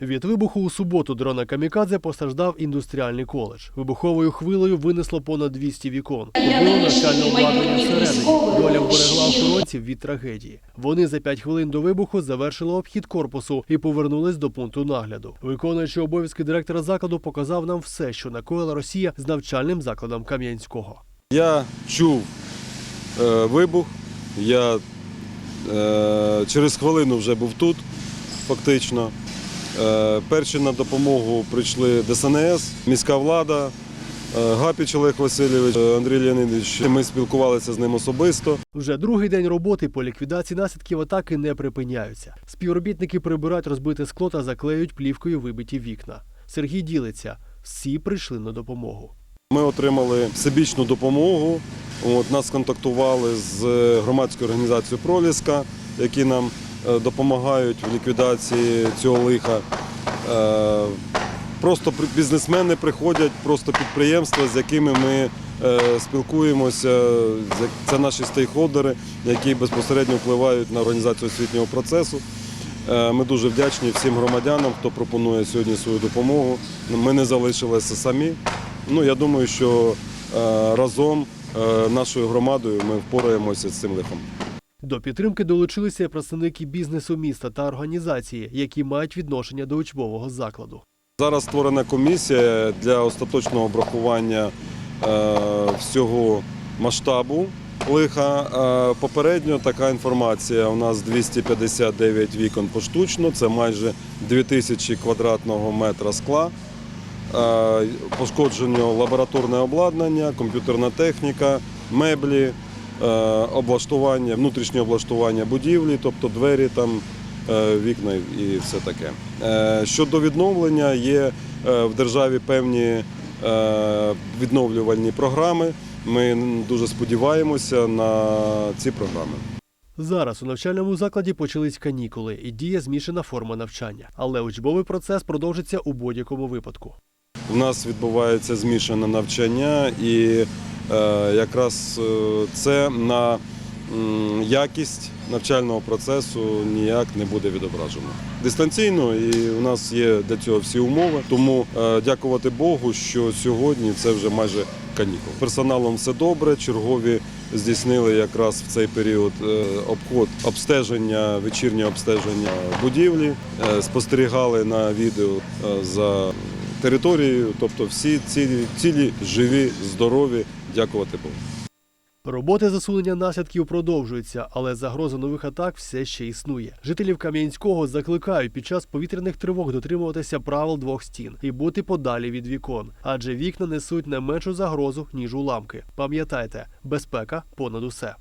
Від вибуху у суботу дрона Камікадзе постраждав індустріальний коледж. Вибуховою хвилею винесло понад 200 вікон. Убило навчальне обладнання всередині. Доля вберегла охоронців від трагедії. Вони за 5 хвилин до вибуху завершили обхід корпусу і повернулись до пункту нагляду. Виконуючи обов'язки директора закладу, показав нам все, що накоїла Росія з навчальним закладом Кам'янського. Я чув е, вибух, я е, через хвилину вже був тут, фактично. Е, перші на допомогу прийшли ДСНС, міська влада, е, Гапіч Олег Васильович, е, Андрій Леонідович. Ми спілкувалися з ним особисто. Вже другий день роботи по ліквідації наслідків атаки не припиняються. Співробітники прибирають розбите скло та заклеюють плівкою вибиті вікна. Сергій ділиться. Всі прийшли на допомогу. Ми отримали всебічну допомогу. От, нас контактували з громадською організацією Проліска, які нам допомагають в ліквідації цього лиха. Е, Просто бізнесмени приходять, просто підприємства, з якими ми е, спілкуємося. Це наші стейкхолдери, які безпосередньо впливають на організацію освітнього процесу. Е, Ми дуже вдячні всім громадянам, хто пропонує сьогодні свою допомогу. Ми не залишилися самі. Ну, я думаю, що е, разом е, нашою громадою ми впораємося з цим лихом. До підтримки долучилися представники бізнесу міста та організації, які мають відношення до учбового закладу. Зараз створена комісія для остаточного обрахування е, всього масштабу лиха. Е, Попередньо така інформація. У нас 259 вікон поштучно, це майже 2000 квадратного метра скла. Е, Пошкоджено лабораторне обладнання, комп'ютерна техніка, меблі, облаштування, внутрішнє облаштування будівлі, тобто двері там, е, вікна і все таке. Е, Щодо відновлення, є е, в державі певні е, відновлювальні програми. Ми дуже сподіваємося на ці програми. Зараз у навчальному закладі почались канікули і діє змішана форма навчання, але учбовий процес продовжиться у будь-якому випадку. У нас відбувається змішане навчання, і е, якраз е, це на якість навчального процесу ніяк не буде відображено. Дистанційно, і у нас є для цього всі умови. Тому е, дякувати Богу, що сьогодні це вже майже канікул. Персоналом все добре. Чергові здійснили якраз в цей період е, обход обстеження, вечірнє обстеження будівлі, е, спостерігали на відео е, за територією, тобто всі цілі, цілі живі, здорові. Дякувати Богу. Роботи засунення наслідків продовжуються, але загроза нових атак все ще існує. Жителів Кам'янського закликають під час повітряних тривог дотримуватися правил двох стін і бути подалі від вікон, адже вікна несуть не меншу загрозу ніж уламки. Пам'ятайте, безпека понад усе.